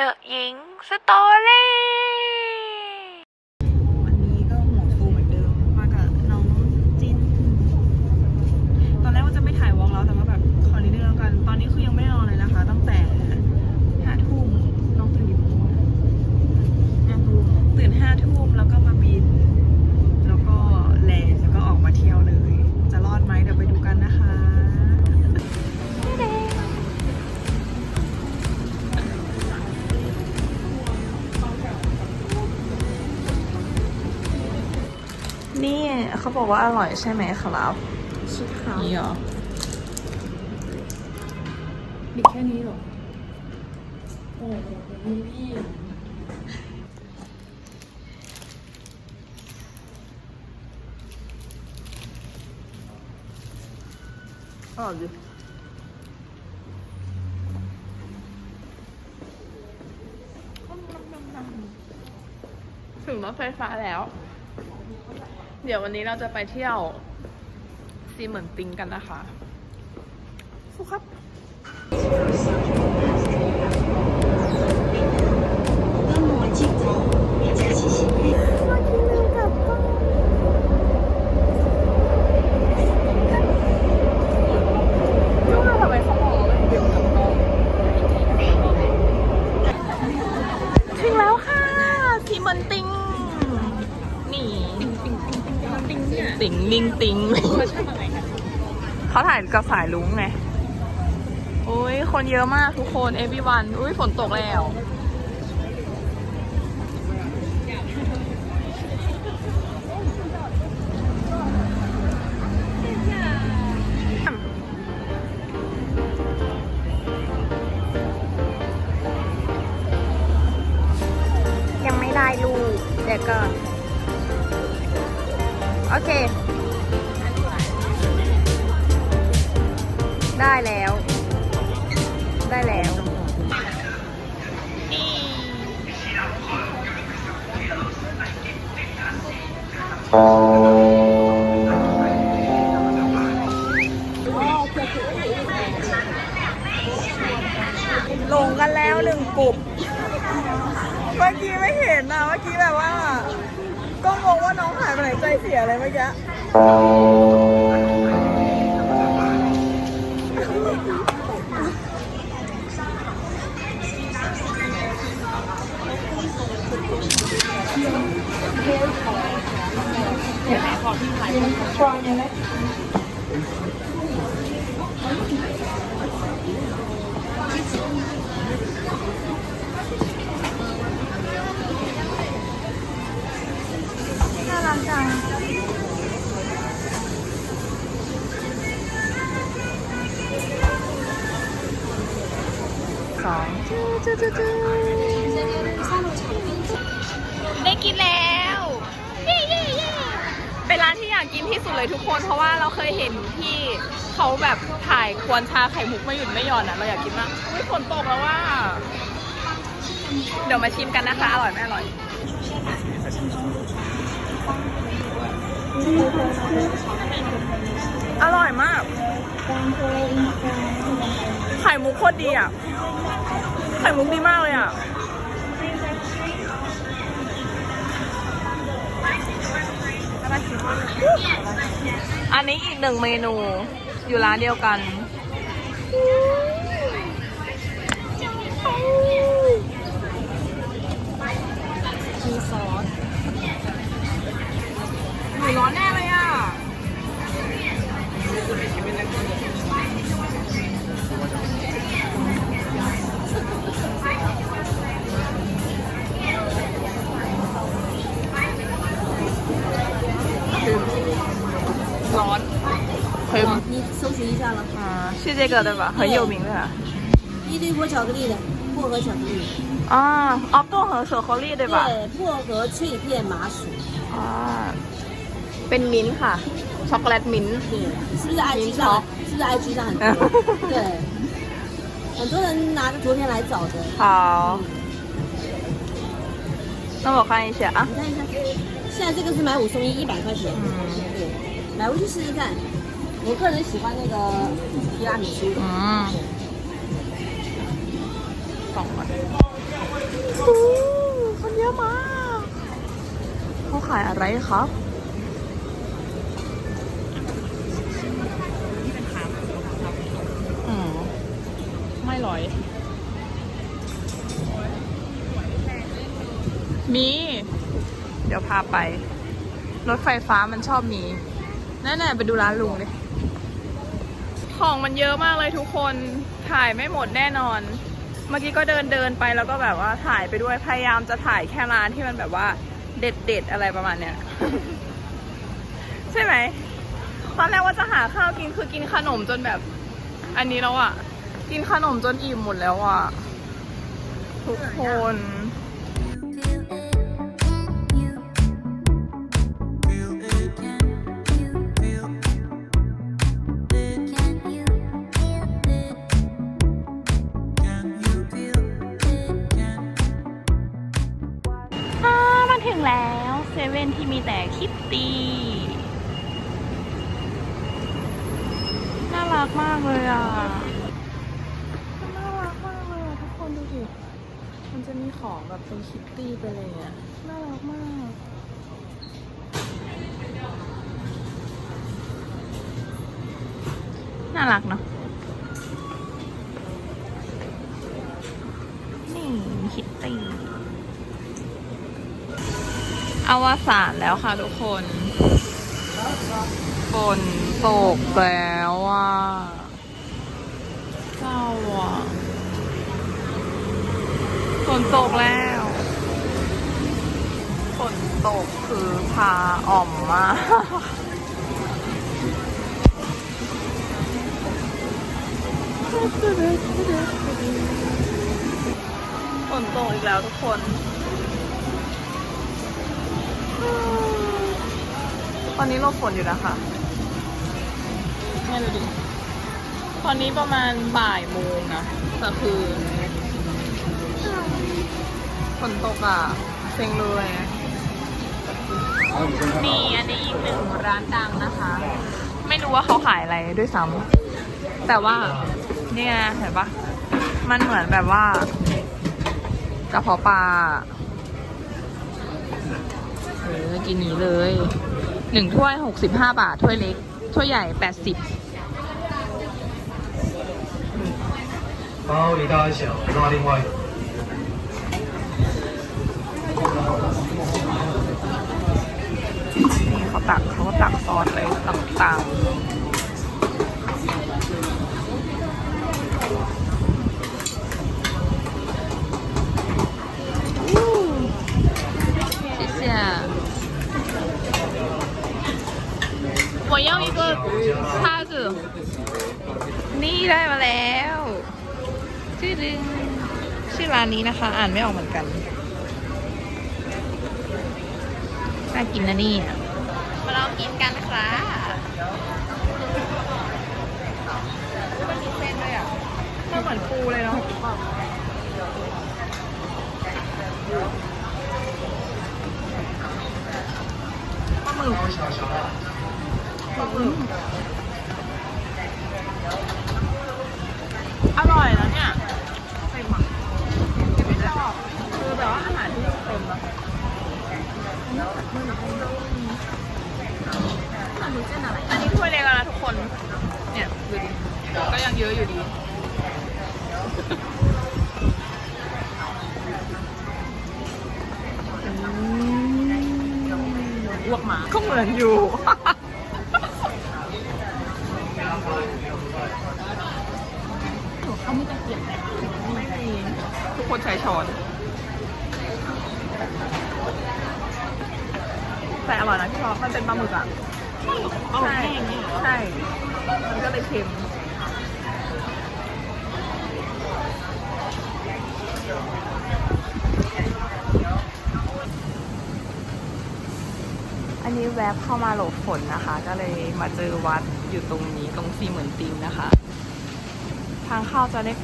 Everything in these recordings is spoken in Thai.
ดอะหญิงสตอรี่ บอกว่าอร่อยใช่ไหมครับใช่ค่ะนี่เหรอมีแค่นี้เหรอ โอ้โหมีพี่อร่อยดิถึงรถไฟฟ้าแล้วเดี๋ยววันนี้เราจะไปเที่ยวซีเหมือนติงกันนะคะสู้ครับ ถึงแล้วค่ะซีเหมือนติง นี่ ติงเนี่ย ติงนิงติง เขาชอบอะไรกันเขาถ่ายกับสายลุงไงโอ้ยคนเยอะมากทุกคน everyone อุ้ยฝนตกแล้ว ยังไม่ได้ลูกเดี๋ยวก่อน โอเค ได้แล้ว ได้แล้ว ลงกันแล้วหนึ่งกลุ่มเมื่อกี้ไม่เห็นนะเมื่อกี้แบบว่า ก็งงว่าน้องหายไปไหนใจเสียเลยเมื่อกี้ น่ารักจังสองจูจูจู ว่าเราเคยเห็นที่เขาแบบถ่ายควรชาไข่มุกไม่หยุดไม่หย่อนอะเราอยากกินมากอุ้ยฝนตกแล้วว่า เดี๋ยวมาชิมกันนะคะ อร่อยไม่อร่อยอร่อยมาก ไข่มุกโคตรดีอะ ไข่มุกดีมากเลยอะ อันนี้อีกหนึ่งเมนูอยู่ร้านเดียวกัน มีซอสหนูร้อนแน่เลย อ่าชื่อ这个对吧很有名的啊一堆波巧克力的，薄荷巧克力，啊哦薄荷巧克力对吧对，薄荷脆片麻薯， อ่าเป็นมิ้นท์ค่ะ ช็อกโกแลตมิ้นท์ 对，是不是 IG 明朝上？是不是 IG 上很多？对，很多人拿着图片来找的，好那我看一下啊你看一下，现在这个是买五送一，一百块钱，嗯对，买回去试试看。 我个人喜欢那个提拉米苏的，嗯สองอัน โอ้คนเยอะมากเขาขายอะไรครับ ที่เป็นขาหมูครับ อืม ไม่ร้อย มี เดี๋ยวพาไป รถไฟฟ้ามันชอบมีนั่นๆไปดูร้านลุงเลย ของมันเยอะมากเลยทุกคนถ่ายไม่หมดแน่นอน เมื่อกี้ก็เดินเดินไปแล้วก็แบบว่าถ่ายไปด้วยพยายามจะถ่ายแค่ร้านที่มันแบบว่าเด็ดเด็ดอะไรประมาณเนี้ยใช่ไหมตอนแรกว่าจะหาข้าวกินคือกินขนมจนแบบ อันนี้แล้วอะกินขนมจนอิ่มหมดแล้วอะ ทุกคน แล้วเซเว่นที่มีแต่คิตตี้น่ารักมากเลยอะน่ารักมากเลยอะทุกคนดูดิมันจะมีของแบบเป็นคิตตี้ไปเลยอะน่ารักมากน่ารักเนาะนี่มีคิตตี้ อวสานแล้วค่ะทุกคนฝนตกแล้วอะเศร้าอะฝนตกแล้วฝนตกคือพาอ่อมมากฝนตกอีกแล้วทุกคน ตอนนี้เราฝนอยู่นะคะเนี่ยดูดิตอนนี้ประมาณบ่ายโมงนะแต่คือฝนตกอะเซ็งเลยนี่อันนี้อีกหนึ่งร้านดังนะคะ ไม่รู้ว่าเขาขายอะไรด้วยซ้ำแต่ว่าเนี่ยเห็นปะมันเหมือนแบบว่ากระเพาะปลาเออ กินนี้เลย หนึ่งถ้วยหกสิบห้าบาท ถ้วยเล็ก ถ้วยใหญ่แปดสิบ 包一大一小，那另外 นี่เขาตักเขาก็ตักซอสไปต่างๆ 我要一个叉子นี่ได้มาแล้วชื่อดึงชื่อร้านนี้นะคะ อ่านไม่ออกเหมือนกัน น่ากินนะนี่ยมาลองกินกันนะคะมันมีเส้นด้วยอ่ะมันเหมือนปูเลยเนาะปลาหมึกปลาหมึก อร่อยแล้วเนี่ยเต็มอะไม่ชอบคือแบบว่าอาหารที่เต็มอะอันนี้ถ้วยเล็กแล้วนะทุกคน เนี่ยดูดิก็ยังเยอะอยู่ดีอ้วกหมาก็เหมือนอยู่ เขาไม่ตะเกียบไม่มีทุกคนใช้ช้อน แต่อร่อยนะพี่ชอบมันเป็นปลาหมึกอะเอาแห้งเนี่ยเหรอใช่ มันก็เลยเค็ม อันนี้แวบเข้ามาหลบฝนนะคะ ก็เลยมาเจอวัดอยู่ตรงนี้ตรงซีเหมือนติมนะคะ ทางเข้าจะเล็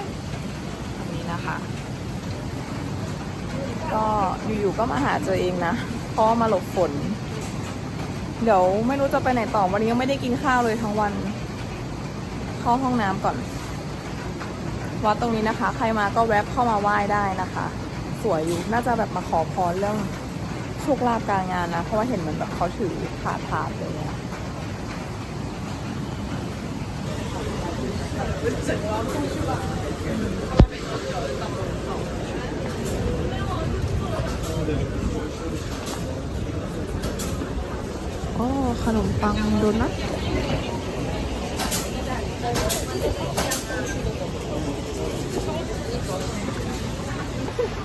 กๆตรงนี้นะคะ ก็อยู่ๆก็มาหาเจอเองนะเพราะมาหลบฝน เดี๋ยวไม่รู้จะไปไหนต่อวันนี้ยังไม่ได้กินข้าวเลยทั้งวัน เข้าห้องน้ำก่อน วัดตรงนี้นะคะ ใครมาก็แวะเข้ามาไหว้ได้นะคะ สวยอยู่น่าจะแบบมาขอพรเรื่อง ชคลาภการงานนะ เพราะว่าเห็นเหมือนแบบเขาถือถาดถาดเลยเนี่ยโอ้ ขนมปังโดนัท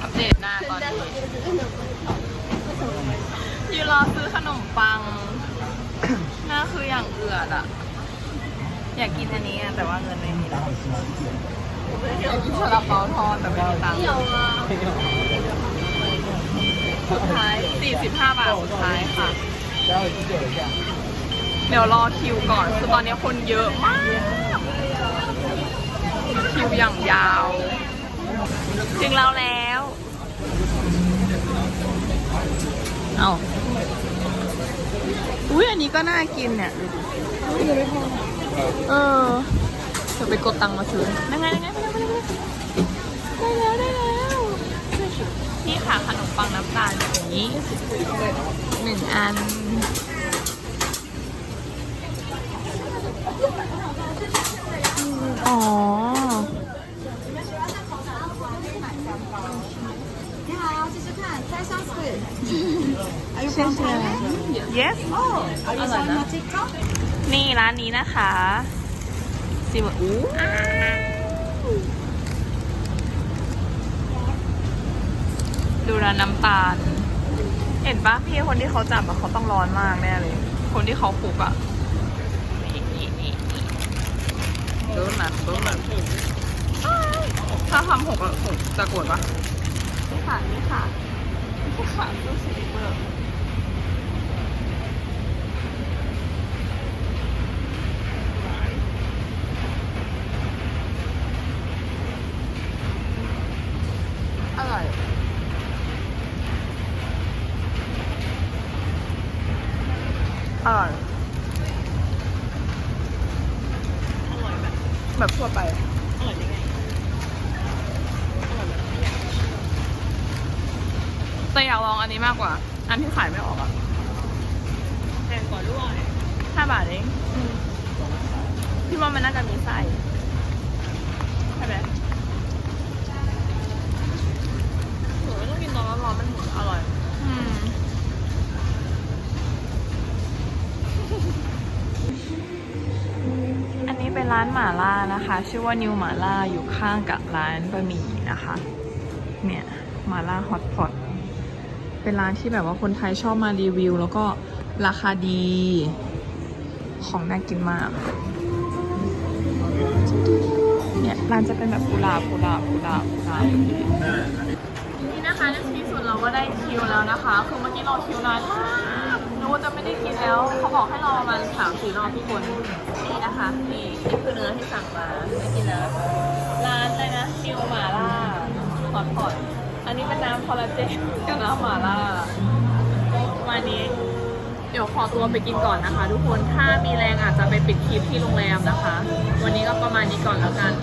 อัปเดตหน้าตอนนี้ ยืนรอซื้อขนมปัง หน้าคืออย่างเอือดอะอยากกินอันนี้อะแต่ว่าเงินไม่มีแล้วอยากกินซาลาเปาทอดแต่ไม่มีตังค์สุดท้าย 45 บาทสุดท้ายค่ะ เดี๋ยวรอคิวก่อน คือตอนนี้คนเยอะมาก คิวอย่างยาว ถึงเราแล้ว เอาอุ้ยอันนี้ก็น่ากินเนี่ยดูดิเออเดี๋ยวไปกดตังค์มาซื้อได้ไงได้ไงได้แล้วได้แล้วนี่ค่ะขนมปังน้ำตาลแบบนี้หนึ่งอัน yes Oh, are you from TikTok? นี่ร้านนี้นะคะซิมอู้ดูร้านน้ำตาล เห็นปะพี่คนที่เขาจับอะเขาต้องร้อนมากแน่เลย คนที่เขาปลูกอะนี่นี่นี่ดูหนักดูหนักถ้าทำหกอะหกจะโกรธปะนี่ค่ะนี่ค่ะนี่ค่ะดูสีเบอร์ อร่อย อร่อย อร่อยแบบ แบบทั่วไป อร่อยยังไง แต่อยากลองอันนี้มากกว่า อันที่ขายไม่ออกอะแพงกว่าด้วยห้าบาทเองพี่ว่ามันน่าจะมีไส้ใช่ไหมหนูไม่ต้องกินตอนร้อนๆมันถึงอร่อย อืมอันนี้เป็นร้านหม่าล่านะคะ ชื่อว่านิวหม่าล่าอยู่ข้างกับร้านบะหมี่นะคะ เนี่ยหม่าล่าฮอตพอต เป็นร้านที่แบบว่าคนไทยชอบมารีวิว แล้วก็ราคาดี ของน่ากินมาก เนี่ยร้านจะเป็นแบบกุหลาบกุหลาบกุหลาบกุหลาบอย่างนี้นี่นะคะในที่สุดเราก็ได้คิวแล้วนะคะ คือเมื่อกี้รอคิวนานมากนึกว่าจะไม่ได้กินแล้ว เขาบอกให้รอประมาณสามสี่รอบทุกคนนี่นะคะ นี่นี่คือเนื้อที่สั่งมาได้กินแล้วร้านอะไรนะนิวหมาล่าฮอตพอต อันนี้เป็นน้ำคอลลาเจนกับน้ำหมาล่าประมาณนี้ เดี๋ยวขอตัวไปกินก่อนนะคะ ทุกคน ถ้ามีแรงอาจจะไปปิดคลิปที่โรงแรมนะคะ วันนี้ก็ประมาณนี้ก่อนแล้วกัน